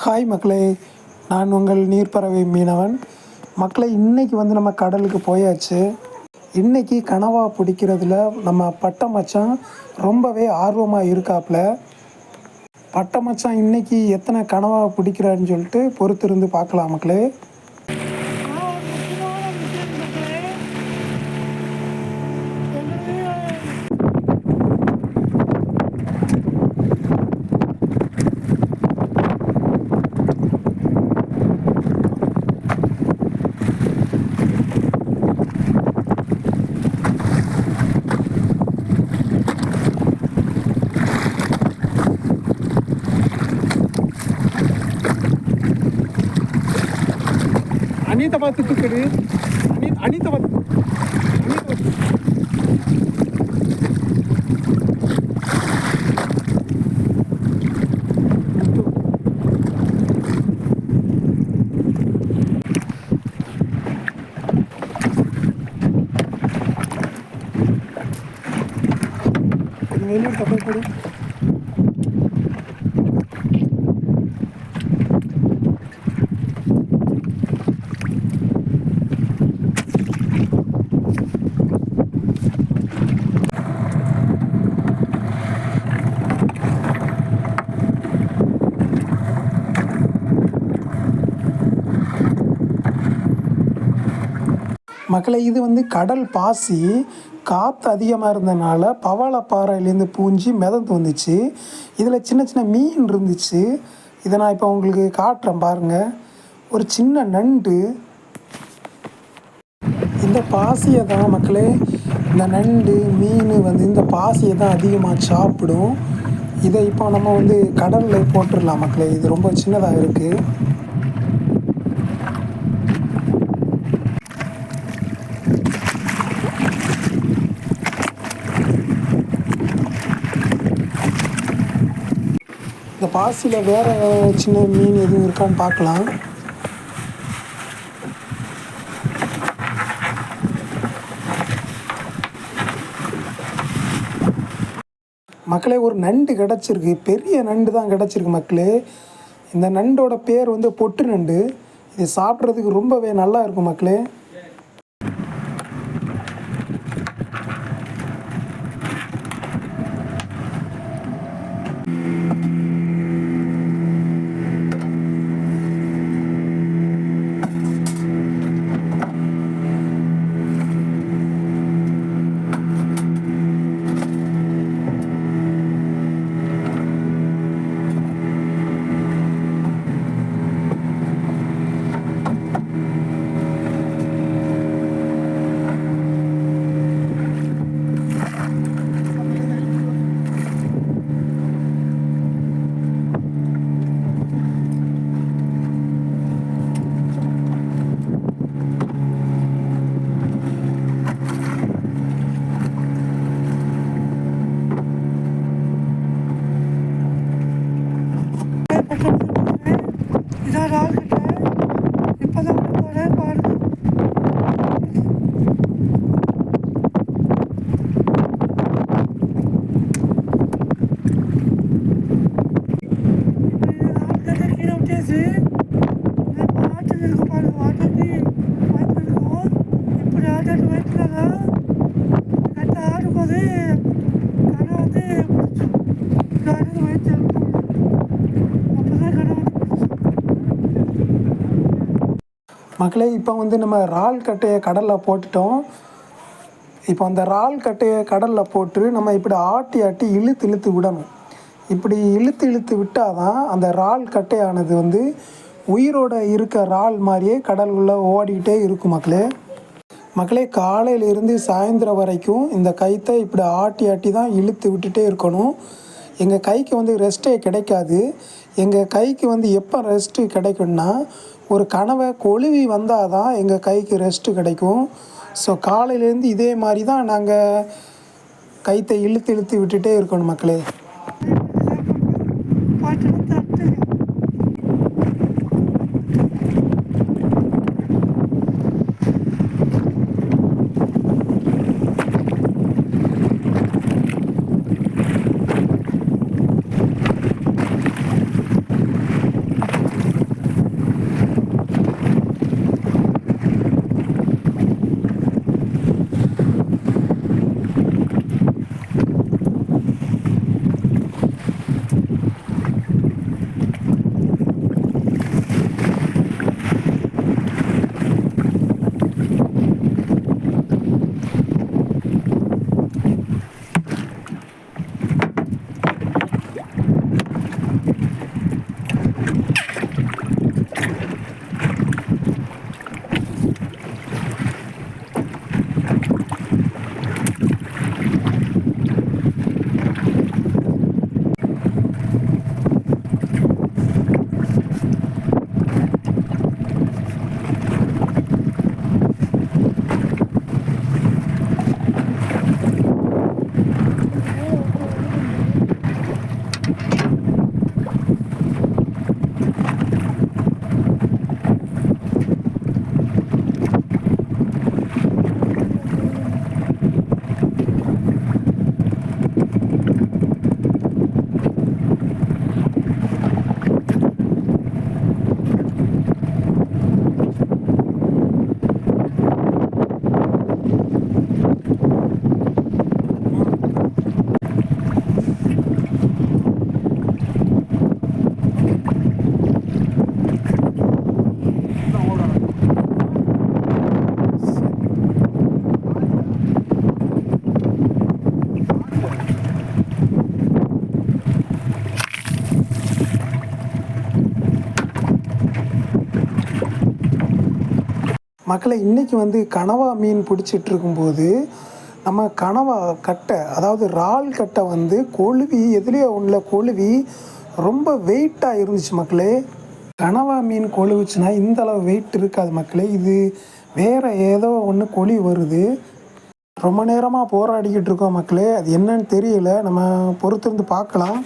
Hi மக்களே நான் உங்கள் நீர்ப்பறவை மீனவன். மக்களை இன்றைக்கி வந்து நம்ம கடலுக்கு போயாச்சு. இன்றைக்கி கனவா பிடிக்கிறதுல நம்ம பட்டை மச்சான் ரொம்பவே ஆர்வமாக இருக்காப்புல பட்டை மச்சான் இன்றைக்கி எத்தனை கனவா பிடிக்கிறான்னு சொல்லிட்டு பொறுத்திருந்து பார்க்கலாம் மக்களே. அனிதா பார்த்து தூக்குடு அனி அனிதா பார்த்து வெளியே தப்பை கொடு மக்களை இது வந்து கடல் பாசி. காற்று அதிகமாக இருந்தனால பவளப்பாறையிலேருந்து பூஞ்சி மிதந்து வந்துச்சு. இதில் சின்ன சின்ன மீன் இருந்துச்சு. இதை நான் இப்போ உங்களுக்கு காட்டுறேன் பாருங்கள் ஒரு சின்ன நண்டு. இந்த பாசியை தான் மக்களே இந்த நண்டு மீன் வந்து இந்த பாசியை தான் அதிகமாக சாப்பிடும். இதை இப்போ நம்ம வந்து கடலில் போட்டுடலாம் மக்களே. இது ரொம்ப சின்னதாக இருக்குது பாசியில் வேறு சின்ன மீன் எதுவும் இருக்கான்னு பார்க்கலாம். மக்களே ஒரு நண்டு கிடச்சிருக்கு. பெரிய நண்டு தான் கிடச்சிருக்கு மக்களே. இந்த நண்டோட பேர் வந்து பொட்டு நண்டு. இது சாப்பிட்றதுக்கு ரொம்பவே நல்லா இருக்கும் மக்களே இதான் ரால் கிட்ட இப்போதான் போகிறேன் பாருங்க கீழே விட்டாச்சு ஆட்டு இருக்கு பாருங்க ஆட்டுக்கு வாய்ப்பு இருக்கும் இப்படி ஆட்டாட்டு வயிற்றுல கட்ட ஆடும்போது கடை வந்து பிடிச்சும் கடை வயிற்று இருக்கும் அப்போதான் கடை வந்து பிடிச்சும் மக்களே இப்போ வந்து நம்ம இறால் கட்டையை கடலில் போட்டுட்டோம். இப்போ அந்த இறால் கட்டையை கடலில் போட்டு நம்ம இப்படி ஆட்டி ஆட்டி இழுத்து இழுத்து விடணும். இப்படி இழுத்து இழுத்து விட்டால் தான் அந்த இறால் கட்டையானது வந்து உயிரோட இருக்க இறால் மாதிரியே கடலுக்குள்ளே ஓடிக்கிட்டே இருக்கும் மக்களே. மக்களே காலையிலேருந்து சாயந்தரம் வரைக்கும் இந்த கைத்தை இப்படி ஆட்டி ஆட்டி தான் இழுத்து விட்டுட்டே இருக்கணும். எங்கள் கைக்கு வந்து ரெஸ்ட்டே கிடைக்காது. எங்கள் கைக்கு வந்து எப்போ ரெஸ்ட்டு கிடைக்கும்னா ஒரு கனவை கொழுவி வந்தால் தான் எங்கள் கைக்கு ரெஸ்ட்டு கிடைக்கும். ஸோ காலையிலேருந்து இதே மாதிரி தான் நாங்கள் கைத்தை இழுத்து இழுத்து விட்டுட்டே இருக்கணும் மக்களே. மக்களை இன்றைக்கி வந்து கனவா மீன் பிடிச்சிட்டு இருக்கும்போது நம்ம கனவா கட்டை அதாவது இறால் கட்டை வந்து கொழுவி எதுலேயோ ஒன்றில் கொழுவி ரொம்ப வெயிட்டாக இருந்துச்சு மக்களே. கனவா மீன் கொழுவுச்சுன்னா இந்த அளவு வெயிட் இருக்காது மக்களே. இது வேறு ஏதோ ஒன்று கொழி வருது. ரொம்ப நேரமாக போராடிக்கிட்டு இருக்கோம் மக்களே. அது என்னன்னு தெரியல. நம்ம பொறுத்திருந்து பார்க்கலாம்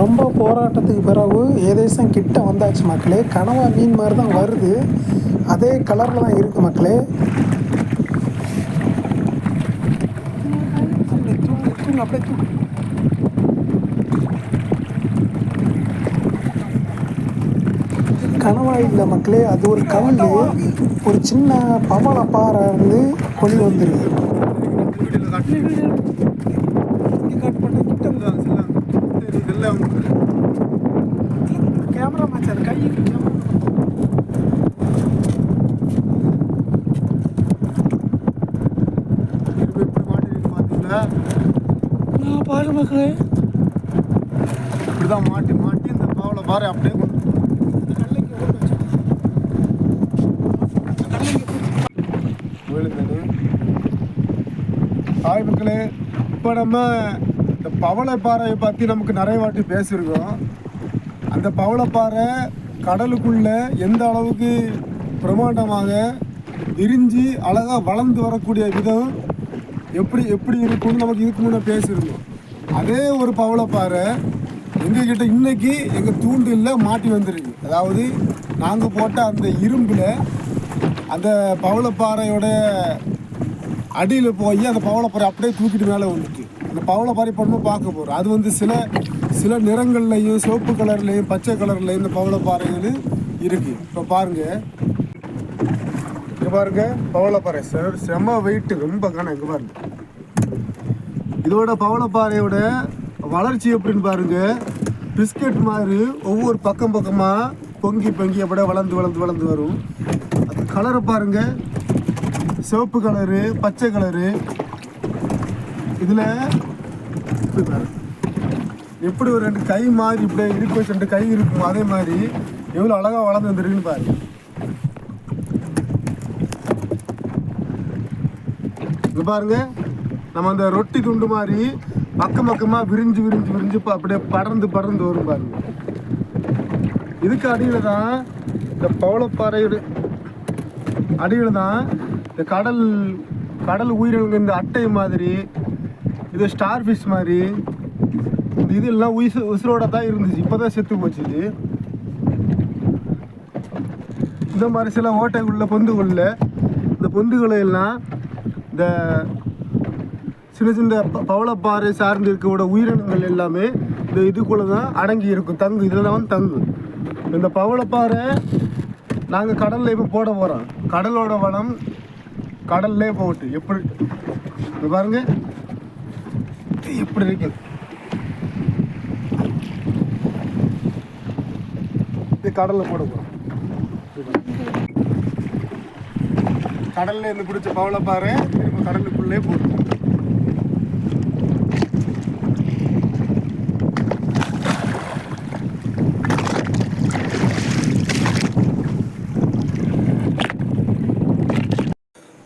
ரொம்ப போராட்டத்துக்கு பிறகு ஏதேசம் கிட்ட வந்தாச்சு மக்களே. கனவா மீன் மாதிரி தான் வருது. அதே கலரில் தான் இருக்குது மக்களே. அப்படியே கனவா இல்லை மக்களே அது ஒரு கல் ஒரு சின்ன பவள பாறை இருந்து கொழி வந்துருக்கு மச்சான் கை நான் பாரு மக்களே இப்படிதான் மாட்டி மாட்டி இந்த பாவலை பாரு அப்படியே கொண்டு ஹாய் மக்களே இப்போ நம்ம இந்த பவளப்பாறையை பற்றி நமக்கு நிறைய வாட்டி பேசியிருக்கோம் அந்த பவளப்பாறை கடலுக்குள்ள எந்த அளவுக்கு பிரமாண்டமாக விரிஞ்சு அழகாக வளர்ந்து வரக்கூடிய விதம் எப்படி எப்படி இருக்கும்னு நமக்கு இதுக்கு முன்னே பேசியிருந்தோம். அதே ஒரு பவளப்பாறை எங்ககிட்ட இன்னைக்கு எங்கள் தூண்டிலில் மாட்டி வந்திருக்கு அதாவது நாங்கள் போட்ட அந்த இரும்பில் அந்த பவளப்பாறையோட அடியில் போய் அந்த பவளப்பாறை அப்படியே தூக்கிட்டு மேலே வந்துட்டு அந்த பவளப்பாறை படமும் பார்க்க போகிறோம் அது வந்து சில சில நிறங்கள்லையும் சிவப்பு கலர்லையும் பச்சை கலர்லையும் இந்த பவளப்பாறைகள் இருக்குது இப்போ பாருங்க. இங்கே பாருங்க பவளப்பாறை. சார் செம வெயிட் ரொம்ப கனம் இங்கே பாருங்க. இதோட பவளப்பாறையோட வளர்ச்சி எப்படின்னு பாருங்க. பிஸ்கட் மாதிரி ஒவ்வொரு பக்கம் பக்கமாக பொங்கி பொங்கி அப்படியே வளர்ந்து வளர்ந்து வளர்ந்து வரும். அது கலரை பாருங்க. சிவப்பு கலரு பச்சை கலரு இதில் இப்படி பாருங்க. எப்படி ஒரு ரெண்டு கை மாதிரி இப்படியே இருக்கு வச்சு ரெண்டு கை இருக்கும் அதே மாதிரி எவ்வளோ அழகாக வளர்ந்து வந்துருக்குன்னு பாருங்க இங்கே பாருங்க நம்ம அந்த ரொட்டி துண்டு மாதிரி பக்கம் பக்கமாக விரிஞ்சு விரிஞ்சு விரிஞ்சு அப்படியே படர்ந்து படர்ந்து வரும் பாருங்க. இதுக்கு அடியில் தான் இந்த பவளப்பாறையோட அடியில் தான் இந்த கடல் கடல் உயிரினங்கள் இந்த அட்டை மாதிரி இது ஸ்டார் ஃபிஷ் மாதிரி இந்த இதெல்லாம் உயிசு உசுரோட தான் இருந்துச்சு. இப்போ தான் செத்து போச்சு இது இந்த மாதிரி சில ஓட்டைக்குள்ள பொந்துக்குள்ள இந்த பொந்துகளை எல்லாம் இந்த சின்ன சின்ன பவளப்பாறை சார்ந்து இருக்கக்கூட உயிரினங்கள் எல்லாமே இந்த இதுக்குள்ள தான் அடங்கி இருக்கும். தங்கு இதில் தான் வந்து தங்கு. இந்த பவளப்பாறை நாங்கள் கடலில் இப்போ போட போகிறோம் கடலோட வளம் கடல்லே போட்டு எப்படி பாருங்க. எப்படி இருக்கு? கடலில் போட போகிறோம் கடலில் இருந்து பிடிச்ச பவளப்பாறை திரும்ப கடலுக்குள்ளே போடுவோம்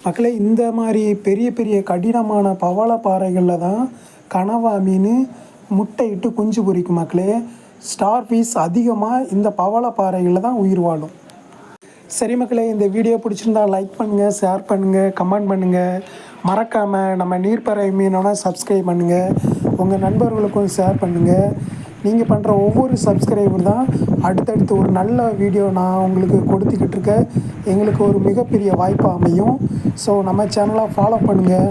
மக்களே இந்த மாதிரி பெரிய பெரிய கடினமான பவள பாறைகளில் தான் கனவா மீன் முட்டையிட்டு குஞ்சு பொரிக்கும் மக்களே. ஸ்டார் பீஸ் அதிகமாக இந்த பவள தான் உயிர் வாழும். சரி மக்களே இந்த வீடியோ பிடிச்சிருந்தா லைக் பண்ணுங்கள் ஷேர் பண்ணுங்கள் கமெண்ட் பண்ணுங்கள் மறக்காமல் நம்ம நீர்ப்பறவை மீனோட சப்ஸ்கிரைப் பண்ணுங்கள் உங்கள் நண்பர்களுக்கும் ஷேர் பண்ணுங்கள் நீங்கள் பண்ணுற ஒவ்வொரு சப்ஸ்கிரைபர் தான் அடுத்தடுத்து ஒரு நல்ல வீடியோ நான் உங்களுக்கு கொடுத்துக்கிட்டு இருக்க எங்களுக்கு ஒரு மிகப்பெரிய வாய்ப்பு அமையும். ஸோ நம்ம சேனலாக ஃபாலோ பண்ணுங்கள்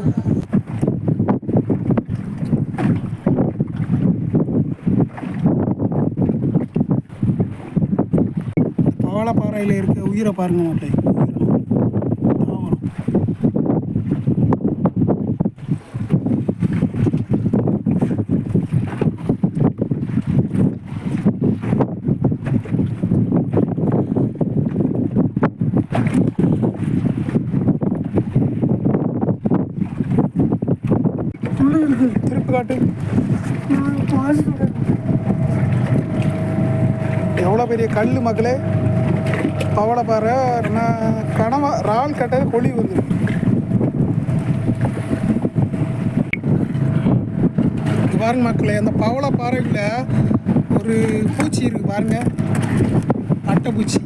பவளப்பாறையில் இருக்க உயிரை பாருங்க மாட்டே. தாவரம் திருப்பி காட்டு. எவ்வளோ பெரிய கல் மக்களே. பவளப்பாறை நான் கனவா இறால் கட்டது கொழி வந்து பாருங்க மக்களே அந்த பவளப்பாறையில் ஒரு பூச்சி இருக்கு பாருங்க. அட்டை பூச்சி.